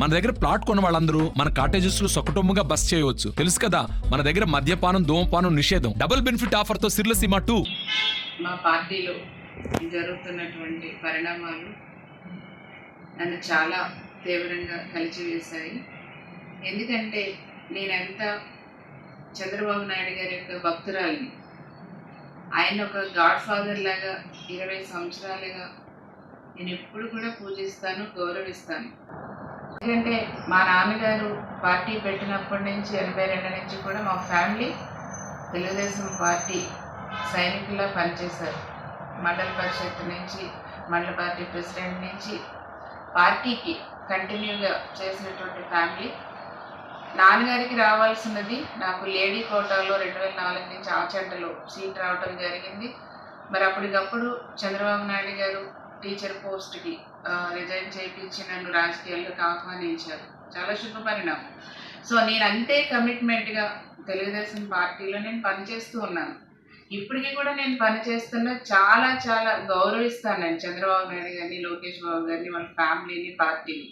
మన దగ్గర ప్లాట్ కొన్న వాళ్ళందరూ మన కాటేజెస్లో సొకటొమ్ముగా బస్ చేయవచ్చు. తెలుసు కదా మన దగ్గర మద్యపానం ధూమపానం నిషేధం. డబుల్ బెనిఫిట్ ఆఫర్తో సిర్లసీమ టూ. మా పార్టీలో జరుగుతున్నటువంటి పరిణామాలు నన్ను చాలా తీవ్రంగా కలిచివేశాయి. ఎందుకంటే నేనెంత చంద్రబాబు నాయుడు గారి యొక్క భక్తురాలిని ఆయన ఒక గాడ్ ఫాదర్ లాగా ఇరవై సంవత్సరాలుగా నేను ఎప్పుడు కూడా పూజిస్తాను గౌరవిస్తాను. ఎందుకంటే మా నాన్నగారు పార్టీ పెట్టినప్పటి నుంచి ఎనభై రెండు నుంచి కూడా మా ఫ్యామిలీ తెలుగుదేశం పార్టీ సైనికుల్లో పనిచేశారు. మండల పరిషత్ నుంచి మండల పార్టీ ప్రెసిడెంట్ నుంచి పార్టీకి కంటిన్యూగా చేసినటువంటి ఫ్యామిలీ. నాన్నగారికి రావాల్సినది నాకు లేడీ కోటాలో రెండు వేల నాలుగు నుంచి ఆచంటలో సీట్ రావడం జరిగింది. మరి అప్పటికప్పుడు చంద్రబాబు నాయుడు గారు టీచర్ పోస్ట్కి రిజైన్ చేయించి నన్ను రాజకీయాల్లోకి ఆహ్వానించారు చాలా శుభపరిణామం సో నేను అంతే కమిట్మెంట్గా తెలుగుదేశం పార్టీలో నేను పనిచేస్తూ ఉన్నాను. ఇప్పటికీ కూడా నేను పనిచేస్తున్న చాలా చాలా గౌరవిస్తాను నేను చంద్రబాబు నాయుడు గారిని లోకేష్ బాబు గారిని వాళ్ళ ఫ్యామిలీని పార్టీని.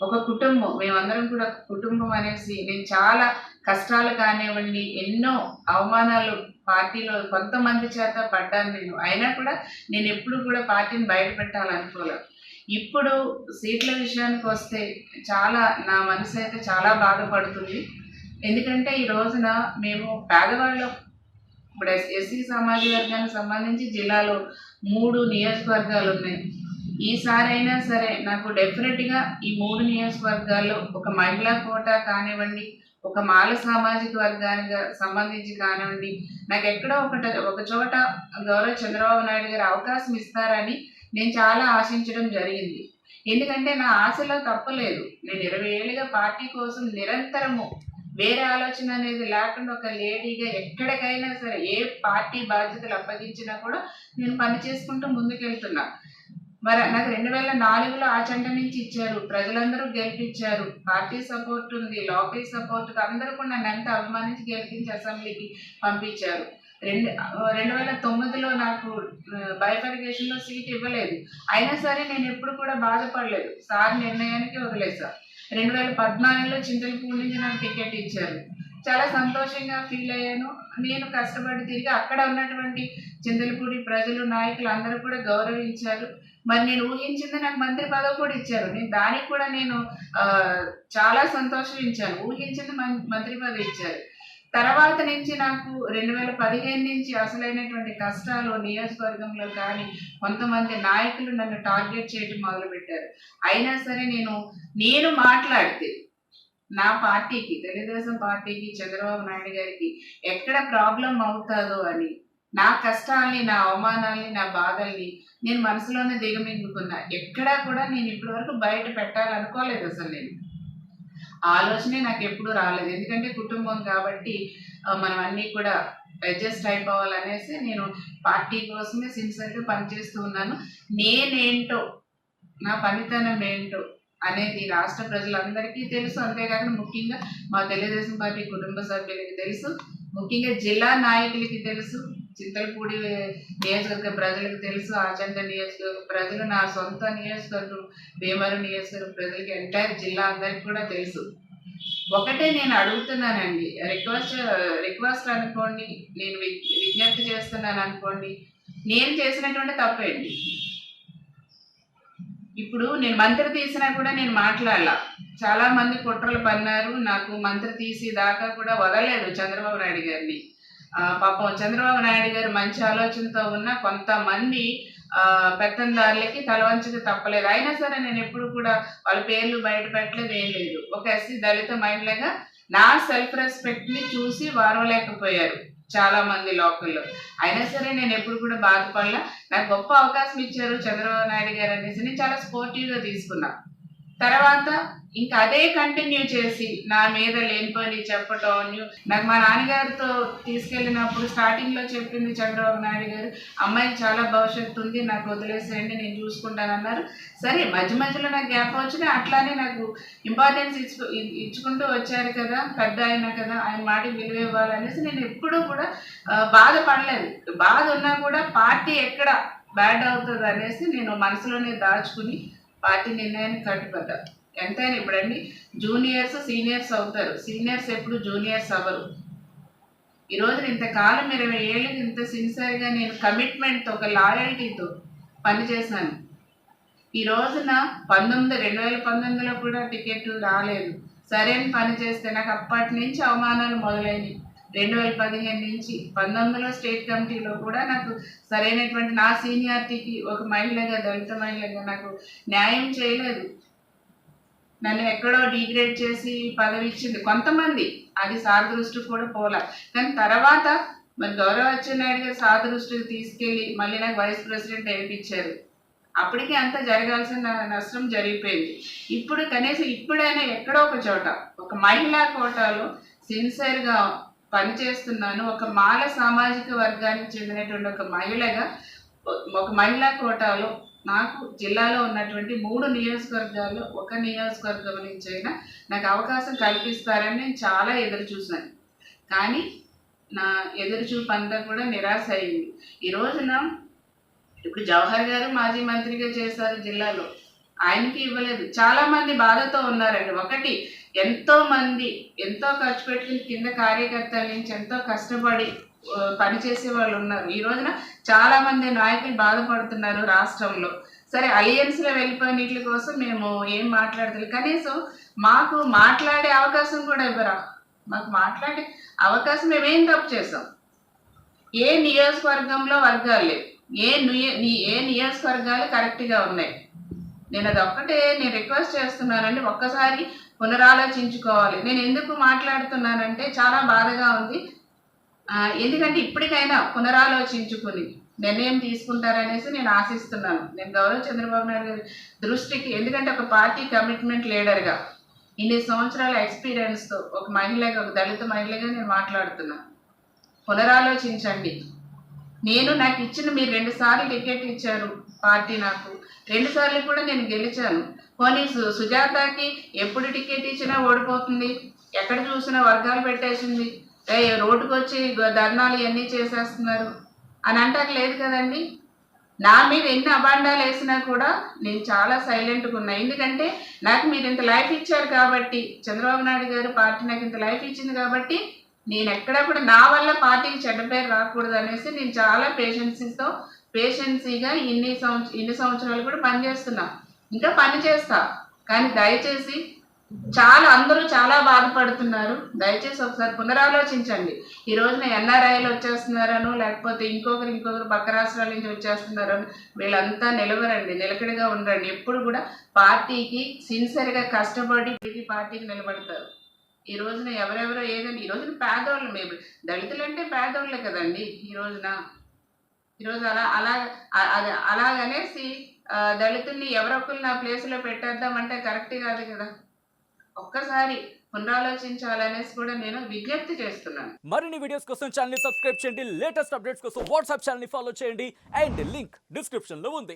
ఒక కుటుంబం మేమందరం కూడా కుటుంబం అనేసి నేను చాలా కష్టాలు కానివ్వండి ఎన్నో అవమానాలు పార్టీలో కొంతమంది చేత పడ్డాను నేను. అయినా కూడా నేను ఎప్పుడు కూడా పార్టీని బయట పెట్టాలనుకోలేదు ఇప్పుడు సీట్ల విషయానికి వస్తే చాలా నా మనసు అయితే చాలా బాధపడుతుంది. ఎందుకంటే ఈ రోజున మేము పేదవాళ్ళం. ఇప్పుడు ఎస్ ఎస్సీ సమాజ వర్గానికి సంబంధించి జిల్లాలో మూడు నియోజకవర్గాలు ఉన్నాయి. ఈసారైనా సరే నాకు డెఫినెట్గా ఈ మూడు నియోజకవర్గాల్లో ఒక మహిళా కోటా కానివ్వండి ఒక మాల సామాజిక వర్గానికి సంబంధించి కానివ్వండి నాకు ఎక్కడో ఒకట ఒక చోట గౌరవ చంద్రబాబు నాయుడు గారు అవకాశం ఇస్తారని నేను చాలా ఆశించడం జరిగింది. ఎందుకంటే నా ఆశలో తప్పలేదు నేను ఇరవై ఏళ్ళుగా పార్టీ కోసం నిరంతరము వేరే ఆలోచన అనేది లేకుండా ఒక లేడీగా ఎక్కడికైనా సరే ఏ పార్టీ బాధ్యతలు అప్పగించినా కూడా నేను పని చేసుకుంటూ ముందుకెళ్తున్నా. మరి నాకు రెండు వేల నాలుగులో ఆ చెంట నుంచి ఇచ్చారు. ప్రజలందరూ గెలిపించారు. పార్టీ సపోర్ట్ ఉంది లోకల్ సపోర్ట్ అందరూ కూడా నన్ను ఎంత అభిమానించి గెలిపించి అసెంబ్లీకి పంపించారు. రెండు రెండు వేల తొమ్మిదిలో నాకు బైఫర్గేషన్లో సీట్ ఇవ్వలేదు. అయినా సరే నేను ఎప్పుడు కూడా బాధపడలేదు. సార్ నిర్ణయానికి వదిలేసా రెండు వేల పద్నాలుగులో చింతలపూడి నుంచి నాకు టికెట్ ఇచ్చారు. చాలా సంతోషంగా ఫీల్ అయ్యాను. నేను కష్టపడి తిరిగి అక్కడ ఉన్నటువంటి చింతలపూడి ప్రజలు నాయకులు అందరూ కూడా గౌరవించారు. మరి నేను ఊహించింది నాకు మంత్రి పదవి కూడా ఇచ్చారు. నేను దానికి కూడా నేను చాలా సంతోషించాను. ఊహించింది మం- మంత్రి పదవి ఇచ్చారు. తర్వాత నుంచి నాకు రెండు వేల పదిహేను నుంచి అసలైనటువంటి కష్టాలు నియోజకవర్గంలో కానీ కొంతమంది నాయకులు నన్ను టార్గెట్ చేయడం మొదలుపెట్టారు. అయినా సరే నేను నేను మాట్లాడితే నా పార్టీకి తెలుగుదేశం పార్టీకి చంద్రబాబు నాయుడు గారికి ఎక్కడ ప్రాబ్లం అవుతుందో అని నా కష్టాల్ని నా అవమానాల్ని నా బాధల్ని నేను మనసులోనే దిగమింగుకున్నా. ఎక్కడా కూడా నేను ఇప్పటివరకు బయట పెట్టాలనుకోలేదు అసలు నేను. ఆలోచనే నాకు ఎప్పుడు రాలేదు. ఎందుకంటే కుటుంబం కాబట్టి మనం అన్నీ కూడా అడ్జస్ట్ అయిపోవాలనేసి నేను పార్టీ కోసమే సిన్సియర్గా పనిచేస్తూ ఉన్నాను. నేనేంటో నా పనితనం ఏంటో అనేది రాష్ట్ర ప్రజలందరికీ తెలుసు. అంతేకాకుండా ముఖ్యంగా మా తెలుగుదేశం పార్టీ కుటుంబ సభ్యులకి తెలుసు. ముఖ్యంగా జిల్లా నాయకులకి తెలుసు చింతలపూడి నియోజకవర్గ ప్రజలకు తెలుసు ఆచంద నియోజకవర్గ ప్రజలు నా సొంత నియోజకవర్గం భీమవరం నియోజకవర్గ ప్రజలకి ఎంటైర్ జిల్లా అందరికి కూడా తెలుసు. ఒకటే నేను అడుగుతున్నానండి రిక్వెస్ట్ రిక్వెస్ట్ అనుకోండి నేను విజ్ఞప్తి చేస్తున్నాను అనుకోండి నేను చేసినటువంటి తప్పేంటి ఇప్పుడు నేను మంత్రి తీసినా కూడా నేను మాట్లాడాల. చాలా మంది కుట్రలు పన్నారు. నాకు మంత్రి తీసి దాకా కూడా వదలలేదు చంద్రబాబు నాయుడు గారిని. పాపం చంద్రబాబు నాయుడు గారు మంచి ఆలోచనతో ఉన్న కొంతమంది ఆ, పెత్తందారులకి తలవంచక తప్పలేదు. అయినా సరే నేను ఎప్పుడు కూడా వాళ్ళ పేర్లు బయట పెట్టలేదు ఏం లేదు. ఒక ఎస్సీ దళిత మహిళగా నా సెల్ఫ్ రెస్పెక్ట్ని చూసి వారవలేకపోయారు చాలా మంది లోకల్లో. అయినా సరే నేను ఎప్పుడు కూడా బాధపడలా. నాకు గొప్ప అవకాశం ఇచ్చారు చంద్రబాబు నాయుడు గారు అనేసి. నేను చాలా స్పోర్టివ్గా తీసుకున్నా. తర్వాత ఇంకా అదే కంటిన్యూ చేసి నా మీద లేనిపోయి చెప్పటం నాకు మా నాన్నగారితో తీసుకెళ్ళినప్పుడు స్టార్టింగ్లో చెప్పింది చంద్రబాబు నాయుడు గారు అమ్మాయికి చాలా భవిష్యత్తు ఉంది నాకు వదిలేసేయండి నేను చూసుకుంటానన్నారు సరే మధ్య మధ్యలో నాకు గ్యాప్ వచ్చిన అట్లానే నాకు ఇంపార్టెన్స్ ఇచ్చు ఇచ్చుకుంటూ వచ్చారు కదా పెద్ద ఆయన కదా ఆయన మాట విలువ ఇవ్వాలనేసి నేను ఎప్పుడూ కూడా బాధపడలేదు. బాధ ఉన్నా కూడా పార్టీ ఎక్కడ బ్యాడ్ అవుతుంది అనేసి నేను మనసులోనే దాచుకుని పార్టీ నిర్ణయానికి కట్టుబడ్డారు ఎంతైనా ఇప్పుడండి జూనియర్స్ సీనియర్స్ అవుతారు. సీనియర్స్ ఎప్పుడు జూనియర్స్ అవ్వరు. ఈ రోజున ఇంతకాలం ఇరవై ఏళ్ళకి ఇంత సిన్సియర్గా నేను కమిట్మెంట్తో ఒక లాయల్టీతో పనిచేశాను ఈ రోజున పంతొమ్మిది రెండు వేల పంతొమ్మిదిలో కూడా టికెట్ రాలేదు. సరైన పని చేస్తే నాకు అప్పటి నుంచి అవమానాలు మొదలైనవి రెండు వేల పదిహేను నుంచి పంతొమ్మిదిలో స్టేట్ కమిటీలో కూడా నాకు సరైనటువంటి నా సీనియారిటీకి ఒక మహిళగా దళిత మహిళగా నాకు న్యాయం చేయలేదు. నన్ను ఎక్కడో డిగ్రేడ్ చేసి పదవి ఇచ్చింది కొంతమంది. అది సార్ దృష్టికి కూడా పోలా. కానీ తర్వాత మరి గౌరవ అచ్చెన్నాయుడు గారు సార్ దృష్టికి తీసుకెళ్ళి మళ్ళీ నాకు వైస్ ప్రెసిడెంట్ వేయించారు అప్పటికి అంత జరగాల్సిన నష్టం జరిగిపోయింది. ఇప్పుడు కనీసం ఇప్పుడైనా ఎక్కడో ఒక చోట ఒక మహిళా కోటాలో సిన్సియర్గా పనిచేస్తున్నాను ఒక మాల సామాజిక వర్గానికి చెందినటువంటి ఒక మహిళగా ఒక మహిళా కోటాలో నాకు జిల్లాలో ఉన్నటువంటి మూడు నియోజకవర్గాల్లో ఒక నియోజకవర్గం నుంచి అయినా నాకు అవకాశం కల్పిస్తారని నేను చాలా ఎదురు చూశాను. కానీ నా ఎదురు చూపు అంతా కూడా నిరాశ అయింది. ఈ రోజున ఇప్పుడు జవహర్ గారు మాజీ మంత్రిగా చేశారు జిల్లాలో. ఆయనకి ఇవ్వలేదు. చాలా మంది బాధతో ఉన్నారండి. ఒకటి ఎంతో మంది ఎంతో ఖర్చు పెట్టిన కింద కార్యకర్తల నుంచి ఎంతో కష్టపడి పనిచేసే వాళ్ళు ఉన్నారు. ఈ రోజున చాలా మంది నాయకులు బాధపడుతున్నారు రాష్ట్రంలో. సరే అలియన్స్లో వెళ్ళిపోయిన వీటి కోసం మేము ఏం మాట్లాడతాం కనీసం మాకు మాట్లాడే అవకాశం కూడా ఇవ్వరా? మాకు మాట్లాడే అవకాశం మేమేం తప్పు చేసాం? ఏ నియోజకవర్గంలో వర్గాలు లేవు. ఏ నియ- ఏ నియోజకవర్గాలు కరెక్ట్గా ఉన్నాయి? నేను అది ఒక్కటే నేను రిక్వెస్ట్ చేస్తున్నానండి ఒక్కసారి పునరాలోచించుకోవాలి. నేను ఎందుకు మాట్లాడుతున్నానంటే చాలా బాధగా ఉంది. ఎందుకంటే ఇప్పటికైనా పునరాలోచించుకుని నిర్ణయం తీసుకుంటారనేసి నేను ఆశిస్తున్నాను. నేను గౌరవ చంద్రబాబు నాయుడు గారి దృష్టికి ఎందుకంటే ఒక పార్టీ కమిట్మెంట్ లీడర్గా ఇన్ని సంవత్సరాల ఎక్స్పీరియన్స్తో ఒక మహిళగా ఒక దళిత మహిళగా నేను మాట్లాడుతున్నాను. పునరాలోచించండి. నేను నాకు ఇచ్చిన మీరు రెండు సార్లు టికెట్ ఇచ్చారు పార్టీ నాకు. రెండు సార్లు కూడా నేను గెలిచాను. పోనీ సు- సుజాతకి ఎప్పుడు టికెట్ ఇచ్చినా ఓడిపోతుంది. ఎక్కడ చూసినా వర్గాలు పెట్టేసింది. రోడ్డుకు వచ్చి ధర్నాలు ఇవన్నీ చేసేస్తున్నారు. అని అంటారు లేదు కదండి? నా మీద ఎన్ని అబాండాలు వేసినా కూడా నేను చాలా సైలెంట్గా ఉన్నా. ఎందుకంటే నాకు మీరు ఇంత లైఫ్ ఇచ్చారు కాబట్టి చంద్రబాబు నాయుడు గారు పార్టీ నాకు ఇంత లైఫ్ ఇచ్చింది కాబట్టి నేను ఎక్కడ కూడా నా వల్ల పార్టీకి చెడ్డ పేరు రాకూడదు అనేసి నేను చాలా పేషెన్సీతో పేషెన్సీగా ఇన్ని సంవత్సరం ఇన్ని సంవత్సరాలు కూడా పనిచేస్తున్నా ఇంకా పని చేస్తా. కానీ దయచేసి చాలా అందరూ చాలా బాధపడుతున్నారు. దయచేసి ఒకసారి పునరాలోచించండి. ఈ రోజున ఎన్ఆర్ఐలు వచ్చేస్తున్నారను లేకపోతే ఇంకొకరు ఇంకొకరు పక్క రాష్ట్రాల నుంచి వచ్చేస్తున్నారని వీళ్ళంతా నిలవరండి. నిలకడగా ఉండండి. ఎప్పుడు కూడా పార్టీకి సిన్సియర్గా కష్టపడి తిరిగి పార్టీకి నిలబడతారు. ఈ రోజున ఎవరెవరో ఏదండి ఈ రోజున పేదోళ్ళు మేము దళితులు అంటే పేదోళ్ళే కదండి ఈ రోజున. ఈరోజు అలా అలా అది అలాగనేసి దళితుల్ని ఎవరొకరు నా ప్లేస్లో పెట్టేద్దామంటే కరెక్ట్ కాదు కదా. ఒక్కసారి పునరాలోచించాలనేసి కూడా నేను విజ్ఞప్తి చేస్తున్నాను. మరిన్ని వీడియోస్ కోసం ఛానల్ సబ్స్క్రైబ్ చేయండి. లేటెస్ట్ అప్డేట్స్ కోసం వాట్సాప్ ఛానల్ ఫాలో చేయండి. అండ్ లింక్ డిస్క్రిప్షన్లో ఉంది.